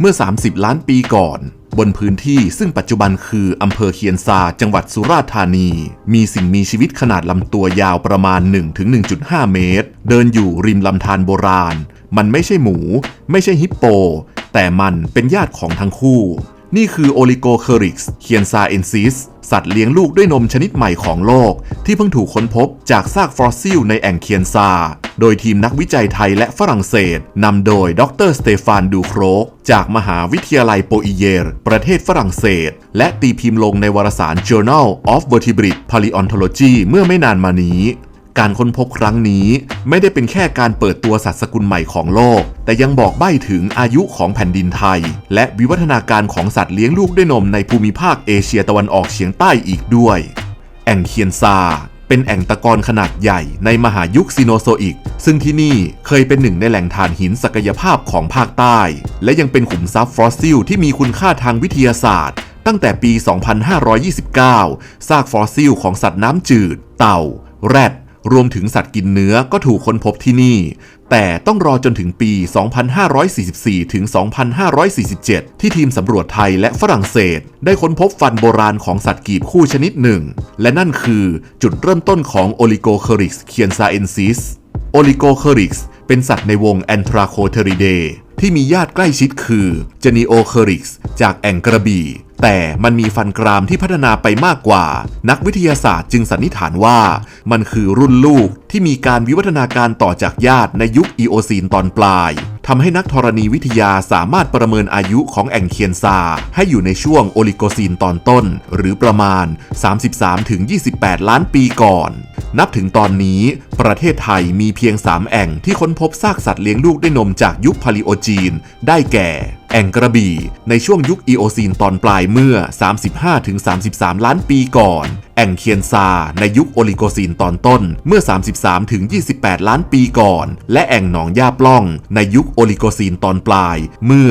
เมื่อ 30 ล้านปีก่อน บนพื้นที่ซึ่งปัจจุบันคืออำเภอเคียนซาจังหวัดสุราษฎร์ธานี มีสิ่งมีชีวิตขนาดลำตัวยาวประมาณ 1-1.5 เมตร เดินอยู่ริมลำธารโบราณ มันไม่ใช่หมู ไม่ใช่ฮิปโป แต่มันเป็นญาติของทั้งคู่ นี่คือโอลิโกเคอริกส์เคียนซาเอนซิสสัตว์เลี้ยงลูกด้วยนมชนิดใหม่ของโลก ที่เพิ่งถูกค้นพบจากซากฟอสซิลในแอ่งเคียนซา โดยทีมนักวิจัยไทยและฝรั่งเศสนำโดยดรสเตฟานดูโครก จากมหาวิทยาลัยโปอิเยร์ประเทศฝรั่งเศส และตีพิมพ์ลงในวารสาร Journal of Vertebrate Paleontology เมื่อไม่นานมานี้ การค้นพบครั้งนี้ ไม่ได้เป็นแค่การเปิดตัวสัตว์สกุลใหม่ของโลก แต่ยังบอกใบ้ถึงอายุของแผ่นดินไทย และวิวัฒนาการของสัตว์เลี้ยงลูกด้วยนมในภูมิภาคเอเชียตะวันออกเฉียงใต้อีกด้วย แอ่งเคียนซาเป็นแอ่งตะกอนขนาดใหญ่ในมหายุคซีโนโซอิก ซึ่งที่นี่เคยเป็นหนึ่งในแหล่งถ่านหินศักยภาพของภาคใต้ และยังเป็นขุมทรัพย์ฟอสซิลที่มีคุณค่าทางวิทยาศาสตร์ ตั้งแต่ปี 2529 ซากฟอสซิลของสัตว์น้ำจืด เต่า แรด รวมถึงสัตว์กินเนื้อก็ถูกค้นพบที่นี่ แต่ต้องรอจนถึงปี 2544 ถึง 2547 ที่ทีมสำรวจไทยและฝรั่งเศส ได้ค้นพบฟันโบราณของสัตว์กีบคู่ชนิดหนึ่ง และนั่นคือจุดเริ่มต้นของโอลิโกเคอริกส์เคียนซาเอนซิสโอลิโกเคอริกส์เป็นสัตว์ในวงแอนทราโคเทริเดที่มีญาติใกล้ชิดคือเจนีโอเคอริกส์จากแองกระบี่ แต่มันมีฟันกรามที่พัฒนาไปมากกว่า นักวิทยาศาสตร์จึงสันนิษฐานว่า มันคือรุ่นลูกที่มีการวิวัฒนาการต่อจากญาติในยุคอีโอซีนตอนปลายทำให้นักธรณีวิทยาสามารถประเมินอายุของแองเคียนซา ให้อยู่ในช่วงโอลิโกซีนตอนต้น หรือประมาณ 33-28 ล้านปีก่อน นับถึงตอนนี้ ประเทศไทยมีเพียง 3 แอ่งที่ค้นพบซากสัตว์เลี้ยงลูกด้วยนมจากยุคพาลิโอจีน ได้แก่ แอ่งกระบี่ ในช่วงยุคอีโอซีนตอนปลายเมื่อ 35-33 ล้านปีก่อน แอ่งเคียนซา ในยุคโอลิโกซีนตอนต้นเมื่อ 33-28 ล้านปีก่อน และแอ่งหนองย่าปล่อง ในยุคโอลิโกซีนตอนปลายเมื่อ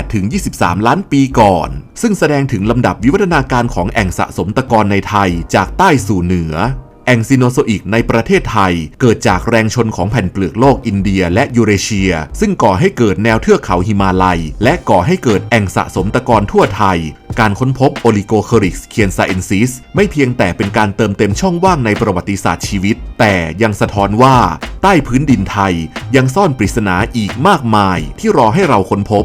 28-23 ล้านปีก่อน ซึ่งแสดงถึงลำดับวิวัฒนาการของแอ่งสะสมตะกอนในไทยจากใต้สู่เหนือ แองซิโนโซอิกในประเทศไทย เกิดจากแรงชนของแผ่นเปลือกโลกอินเดียและยูเรเชีย ซึ่งก่อให้เกิดแนวเทือกเขาหิมาลัย และก่อให้เกิดแอ่งสะสมตะกอนทั่วไทย การค้นพบโอลิโกเคอริกสเคียนซาเอนซิสไม่เพียงแต่เป็นการเติมเต็มช่องว่างในประวัติศาสตร์ชีวิต แต่ยังสะท้อนว่า ใต้พื้นดินไทย ยังซ่อนปริศนาอีกมากมายที่รอให้เราค้นพบ